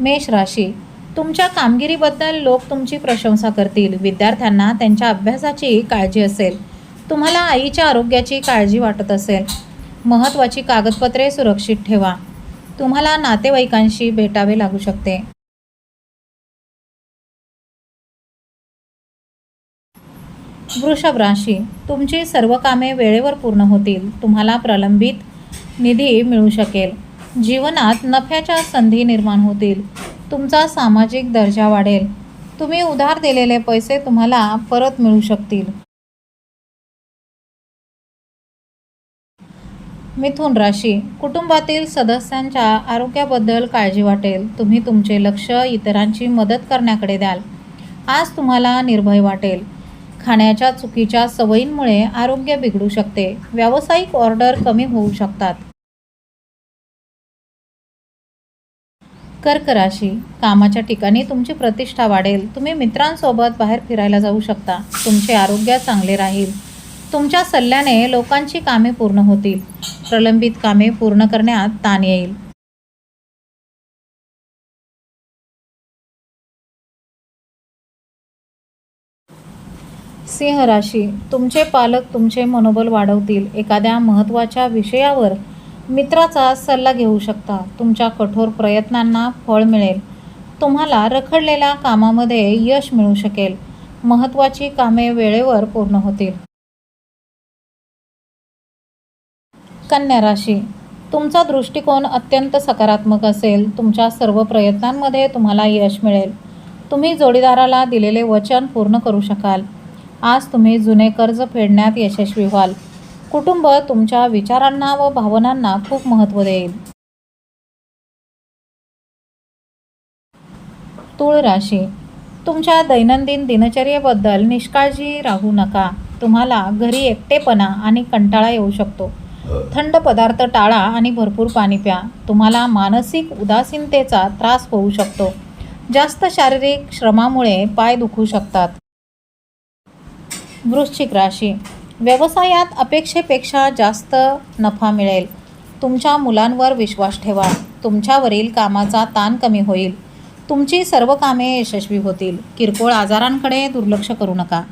मेष राशी तुमच्या कामगिरीबद्दल लोक तुमची प्रशंसा करतील. विद्यार्थ्यांना त्यांच्या अभ्यासाची काळजी असेल. तुम्हाला आईच्या आरोग्याची काळजी वाटत असेल. महत्त्वाची कागदपत्रे सुरक्षित ठेवा. तुम्हाला नातेवाईकांशी भेटावे लागू शकते. वृषभ राशी तुमची सर्व कामे वेळेवर पूर्ण होतील. तुम्हाला प्रलंबित निधी मिळू शकेल. जीवनात नफ्याच्या संधी निर्माण होतील. तुमचा सामाजिक दर्जा वाढेल. तुम्ही उधार दिलेले पैसे तुम्हाला परत मिळू शकतील. मिथुन राशी. कुटुंबातील सदस्यांच्या आरोग्याबद्दल काळजी वाटेल. तुम्ही तुमचे लक्ष इतरांची मदत करण्याकडे द्याल. आज तुम्हाला निर्भय वाटेल. खाण्याच्या चुकीच्या सवयींमुळे आरोग्य बिघडू शकते. व्यावसायिक ऑर्डर कमी होऊ शकतात. कर्क राशी कामाच्या ठिकाणी तुमची प्रतिष्ठा वाढेल. तुम्ही मित्रांसोबत बाहेर फिरायला जाऊ शकता. तुमचे आरोग्य चांगले राहील. तुमच्या सल्ल्याने लोकांची कामे पूर्ण होतील. प्रलंबित कामे पूर्ण करण्यात ताण येईल. सिंह राशी. तुमचे पालक तुमचे मनोबल वाढवतील. एखाद्या महत्त्वाच्या विषयावर मित्राचा सल्ला घेऊ शकता. तुमच्या कठोर प्रयत्नांना फळ मिळेल. तुम्हाला रखडलेल्या कामामध्ये यश मिळू शकेल. महत्त्वाची कामे वेळेवर पूर्ण होतील. कन्या राशी. तुमचा दृष्टिकोन अत्यंत सकारात्मक असेल. तुमच्या सर्व प्रयत्नांमध्ये तुम्हाला यश मिळेल. तुम्ही जोडीदाराला दिलेले वचन पूर्ण करू शकाल. आज तुम्ही जुने कर्ज फेडण्यात यशस्वी व्हाल. कुटुंब तुमच्या विचारांना व भावनांना खूप महत्त्व देईल. तुळ राशी. तुमच्या दैनंदिन दिनचर्येबद्दल निष्काळजी राहू नका. तुम्हाला घरी एकटेपणा आणि कंटाळा येऊ शकतो. थंड पदार्थ टाळा आणि भरपूर पाणी प्या. तुम्हाला मानसिक उदासीनतेचा त्रास होऊ शकतो. जास्त शारीरिक श्रमामुळे पाय दुखू शकतात. वृश्चिक राशी. व्यवसायात अपेक्षेपेक्षा जास्त नफा मिळेल. तुमच्या मुलांवर विश्वास ठेवा. तुमच्यावरील कामाचा ताण कमी होईल. तुमची सर्व कामे यशस्वी होतील. किरकोळ आजारांकडे दुर्लक्ष करू नका.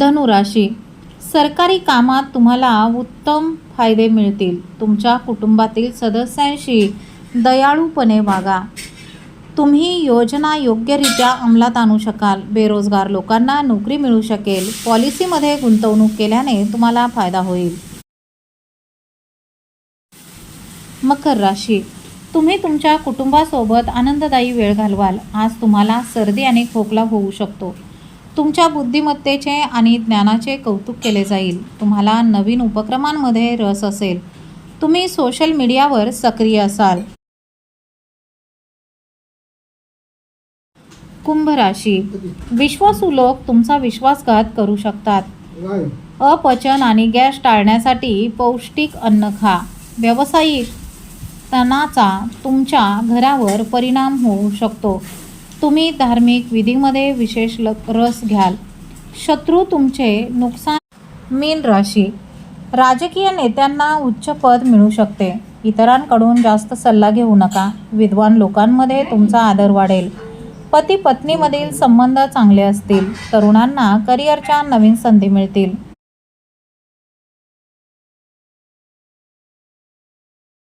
धनुराशी सरकारी कामात तुम्हाला उत्तम फायदे मिळतील. तुमच्या कुटुंबातील सदस्यांशी दयाळूपणे वागा. तुम्ही योजना योग्यरित्या अंमलात आणू शकाल. बेरोजगार लोकांना नोकरी मिळू शकेल. पॉलिसीमध्ये गुंतवणूक केल्याने तुम्हाला फायदा होईल. मकर राशी. तुम्ही तुमच्या कुटुंबासोबत आनंददायी वेळ घालवाल. आज तुम्हाला सर्दी आणि खोकला होऊ शकतो. तुमच्या बुद्धिमत्तेचे आणि ज्ञानाचे कौतुक केले जाईल. तुम्हाला नवीन उपक्रमांमध्ये रस असेल. तुम्ही सोशल मीडियावर सक्रिय असाल. कुंभ राशी विश्वासू लोक तुमचा विश्वासघात करू शकतात. अपचन आणि गॅस टाळण्यासाठी पौष्टिक अन्न खा. व्यावसायिक तणाचा तुमच्या घरावर परिणाम होऊ शकतो. तुम्ही धार्मिक विधीमध्ये विशेष ल रस घ्याल. शत्रू तुमचे नुकसान मीन राशी. राजकीय नेत्यांना उच्च पद मिळू शकते. इतरांकडून जास्त सल्ला घेऊ नका. विद्वान लोकांमध्ये तुमचा आदर वाढेल. पती पत्नीमधील संबंध चांगले असतील तरुणांना करिअरच्या नवीन संधी मिळतील.